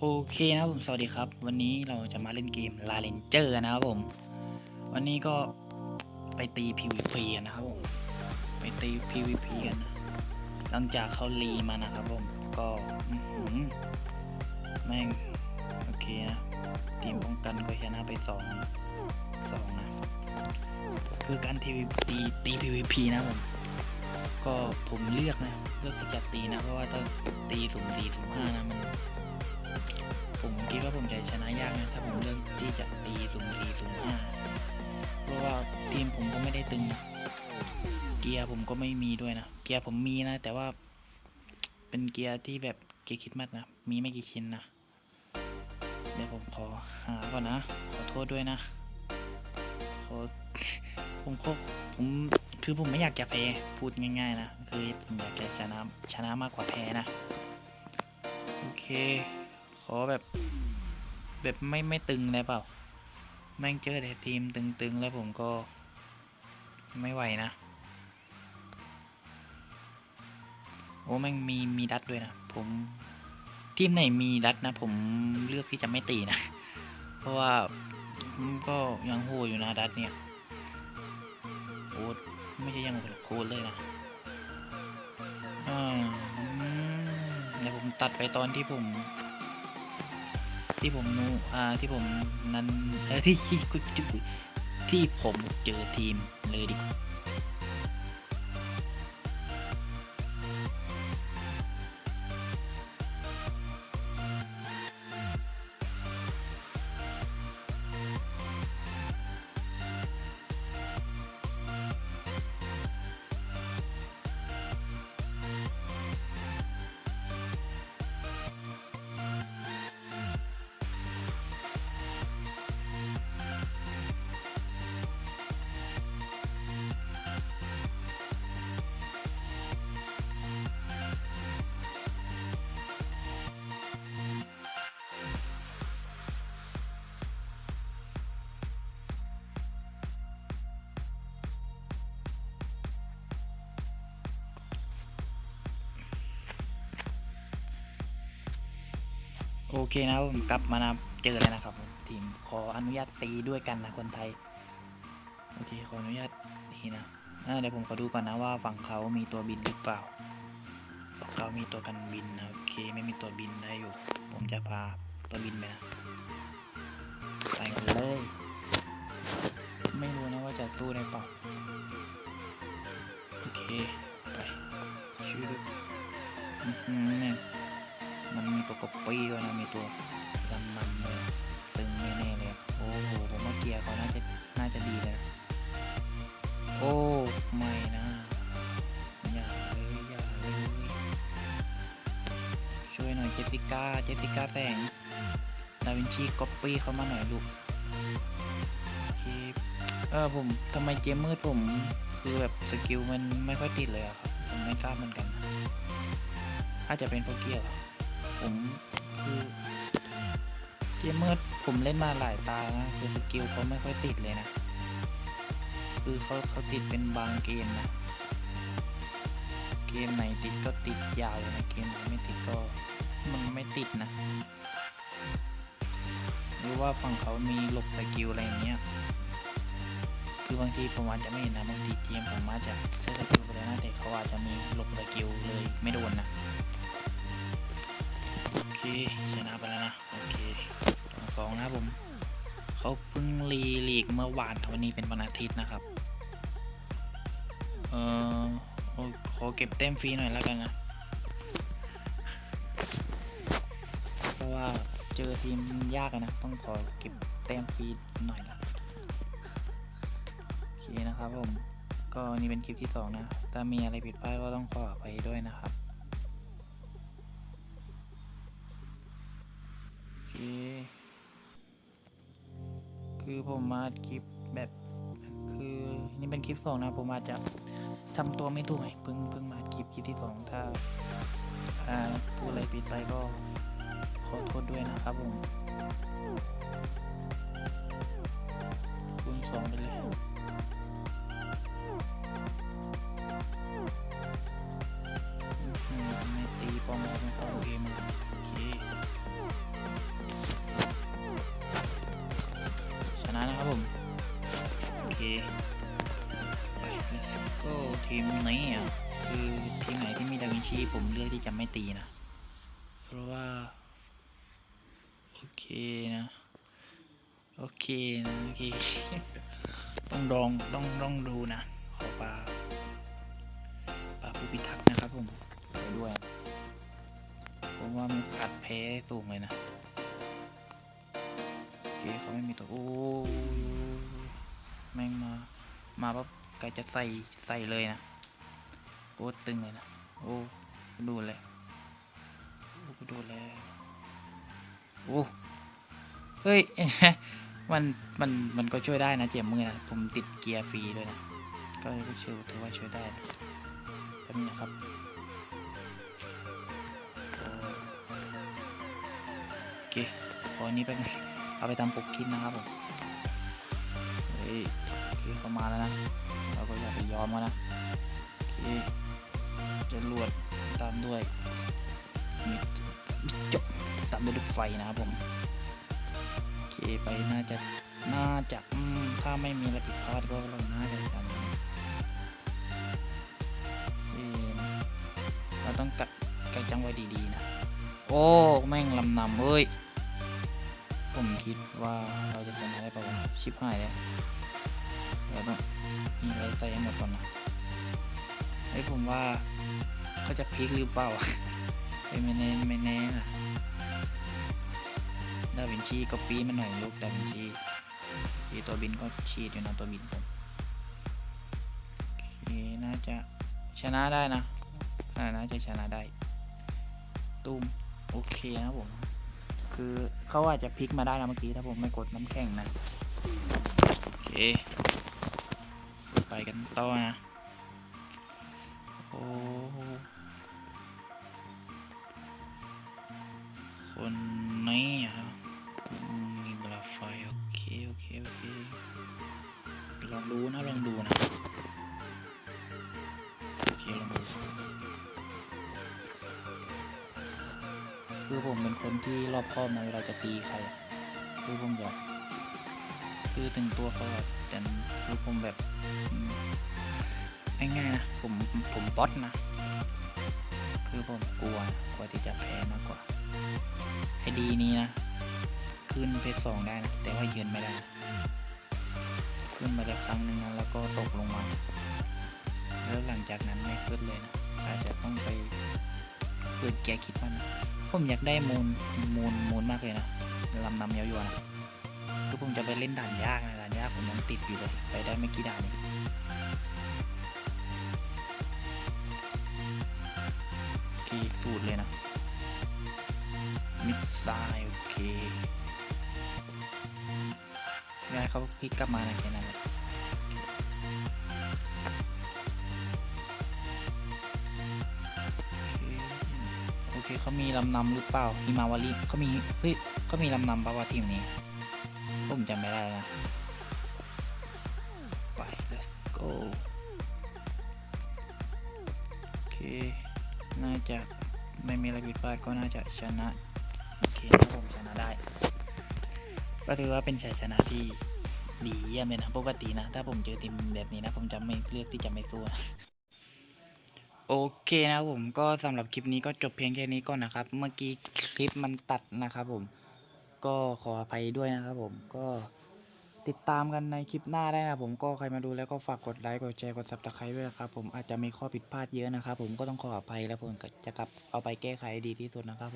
โอเคนะครับผมสวัสดีครับ วันนี้เราจะมาเล่นเกม l a r a n g e r นะครับผม วันนี้ก็ไปตี PVP กันนะครับผม ไปตี PVP กันนะหลังจากเขารีมานะครับผม ก็แม่งโอเคนะทีมป้องกันก็ชนะไปสองสองนะ คือการทีตีตี PVP นะผม ก็ผมเลือกนะ เลือกที่จะตีนะ เพราะว่าถ้าตีสุ่มสี่สุ่มห้านะมัน ผมคิดว่าผมจะชนะยากนะถ้าผมเลือกที่จะตีสุ่มสี่สุ่มห้าเพราะว่าทีมผมก็ไม่ได้ตึงนะเกียร์ผมก็ไม่มีด้วยนะเกียร์ผมมีนะ แต่ว่าเป็นเกียร์ที่แบบเกียร์คิดมัดนะมีไม่กี่ชิ้นนะเดี๋ยวผมขอหาก่อนนะขอโทษด้วยนะขอผมก็ผมคือผมไม่อยากจะแพ้พูดง่าย ๆ นะคือผมอยากจะชนะชนะมากกว่าแพ้นะ โอเค ขอแบบ แบบไม่ไม่ตึงเลยเปล่า แม่งเจอแต่ทีมตึงๆ แล้วผมก็ ไม่ไหวนะ โอ้แม่งมีมีดัดด้วยนะ ผมทีมไหนมีดัดนะ ผมเลือกที่จะไม่ตีนะ เพราะว่ามันก็ยังโหอยู่นะดัดเนี่ยโอ้ไม่ใช่ยังโหดหรอกโคตรเลยนะอ่าเดี๋ยวผมตัดไปตอนที่ผม ที่ผมนูอ่าที่ผมนั้นเออที่ที่ที่ผมเจอทีมเลยดิ เคนะผมกลับมานะเจอแล้วนะครับทีมขออนุญาตตีด้วยกันนะคนไทยโอเคขออนุญาตตีนะเดี๋ยวผมขอดูก่อนนะว่าฝั่งเขามีตัวบินหรือเปล่าฝั่งเขามีตัวกันบินนะโอเคไม่มีตัวบินได้อยู่ ผมจะพาตัวบินไปนะไปกันเลย ไม่รู้นะว่าจะสู้ได้เปล่าโอเคไปชื่อด้วยอื้อหือเนี่ย กบปีด้วยนะมีตัวดำนำเลยตึงแน่ๆเลยโอ้โหผมว่าเกียร์เขาน่าจะน่าจะดีเลยนะโอ้ไม่นะอย่าเลยอย่าเลยช่วยหน่อยเจสสิก้าเจสสิก้าแสงดาวินชีก๊อปปี้เข้ามาหน่อยลูกเคเออผมทำไมเจมมืดผมคือแบบสกิลมันไม่ค่อยติดเลยอะครับ ผมไม่ทราบเหมือนกัน อาจจะเป็นพราะเกียร์หรอ ผมคือเกมเมอร์ผมเล่นมาหลายตานะคือสกิลเขาไม่ค่อยติดเลยนะ คือเขาเขาติดเป็นบางเกมนะ เกมไหนติดก็ติดยาวเลยนะเกมไหนไม่ติดก็มันไม่ติดนะ หรือว่าฝั่งเขามีหลบสกิลอะไรอย่างเงี้ยคือบางทีผมอาจจะไม่เห็นนะบางทีเกมผมอาจจะใช้สกิลไปแล้วนะแต่เขาอาจจะมีหลบสกิลเลยไม่โดนนะ ชนะไปแล้วนะ โอเคสองสองนะผม เขาเพิ่งรีลีกเมื่อวานวันนี้เป็นวันอาทิตย์นะครับ เออขอเก็บแต้มฟรีหน่อยแล้วกันนะ เพราะว่าเจอทีมยากนะ ต้องขอเก็บแต้มฟรีหน่อยละโอเคนะครับผม ก็นี่เป็นคลิปที่สองนะ ถ้ามีอะไรผิดพลาดก็ต้องขออภัยด้วยนะครับ โอเค คือ ผมมาคลิปแบบคือนี่เป็นคลิปสองนะผมอาจจะทำตัวไม่ถูกไงเพิ่งเพิ่งมาคลิปคลิปที่สองถ้าอ่าพูดอะไรผิดไปก็ขอโทษด้วยนะครับผม ราะว่า โอเคนะ โอเคนะโอเค ต้องลองต้องต้องดูนะ ขอปลาปลาผู้พิทักษ์นะครับผมไปด้วย ผมว่ามันอัดแพ้สูงเลยนะ โอเคเขาไม่มีตัว โอ้แม่งมา มาปั๊บไกจะใส่ใส่เลยนะโอ้ตึงเลยนะ โอ้ ดูเลยโอ้กูดูเลยโอ้เฮ้ย มัน มัน มันก็ช่วยได้นะ เจ็บมือนะ ผมติดเกียร์ฟรีด้วยนะ ก็ก็เชื่อถือว่าช่วยได้นะแป๊บนึงนะครับโอเคขออันนี้ไปนึงเอาไปทำปกคลิปนะครับผม เฮ้ยโอเคเขามาแล้วนะ เราก็อย่าไปยอมเขานะ โอเคจะรวด ตามด้วยจบตามด้วยลูกไฟนะครับผมโอเคไปน่าจะน่าจะถ้าไม่มีอะไรผิดพลาดก็เราน่าจะทำเราต้องกัดกัดจังไว้ดีๆนะ โอ้แม่งลำนำเฮ้ยผมคิดว่าเราจะชนะได้ปะวะชิบหายเลยเราต้องมีอะไรใส่หมดก่อนนะไอ้ผมว่า เขาจะพลิกหรือเปล่าไม่แน่ไม่แน่นะดาวินชีก็ปีมันหน่อยลูกดาวินชีทีตัวบินก็ชีดอยู่นะตัวบินผมโอเคน่าจะชนะได้นะน่าจะชนะได้ ตุ้มโอเคนะผม คือเขาอาจจะพลิกมาได้นะเมื่อกี้ถ้าผมไม่กดน้ำแข็งนะโอเค ไปกันต่อนะโอ้ คนนี้ครับมีบลาไฟโอเคโอเคโอเคลองดูนะลองดูนะโอเคลองดูคือผมเป็นคนที่รอบคอบนะเวลาจะตีใครคือผมอยากคือถึงตัวเขาอะแต่คือผมแบบง่ายๆนะผมผมบอสนะ คือผมกลัวกลัวที่จะแพ้มากกว่า ไอดีนี้นะขึ้นเพจสองได้นะแต่ว่ายืนไม่ได้ ขึ้นมาแล้วครั้งหนึ่งนะแล้วก็ตกลงมา แล้วหลังจากนั้นไม่ขึ้นเลยนะอาจจะต้องไปเปิดแกคิดว่านะผมอยากได้มูลมูลมูลมากเลยนะลำนำเยาวๆนะคือผมจะไปเล่นด่านยากนะด่านยากผมยังติดอยู่เลยไปได้ไม่กี่ด่านเองกี่สูตรเลยนะ มิดไซล์โอเคไม่ให้เขาพลิกกลับมานะแค่นั้นแหละโอเคเขามีลำนำหรือเปล่าฮิมาวารีเขามีเฮ้ยเขามีลำนำป่าวะทีมนี้ผมจำไม่ได้นะไป let's go โอเค น่าจะไม่มีอะไรผิดพลาดก็น่าจะชนะ โอเคนะผมชนะได้ ก็ถือว่าเป็นชัยชนะที่ดีเยี่ยมเลยนะปกตินะ ถ้าผมเจอทีมแบบนี้นะ ผมจะไม่เลือกที่จะไม่สู้นะโอเคนะผมก็สำหรับคลิปนี้ก็จบเพียงแค่นี้ก่อนนะครับ เมื่อกี้คลิปมันตัดนะครับผมก็ขออภัยด้วยนะครับผมก็ติดตามกันในคลิปหน้าได้นะผมก็ใครมาดูแล้วก็ฝากกดไลค์กดแชร์กดซับสไครต์ด้วยนะครับผมอาจจะมีข้อผิดพลาดเยอะนะครับผมก็ต้องขออภัยแล้วผมจะกลับเอาไปแก้ไขให้ดีที่สุดนะครับ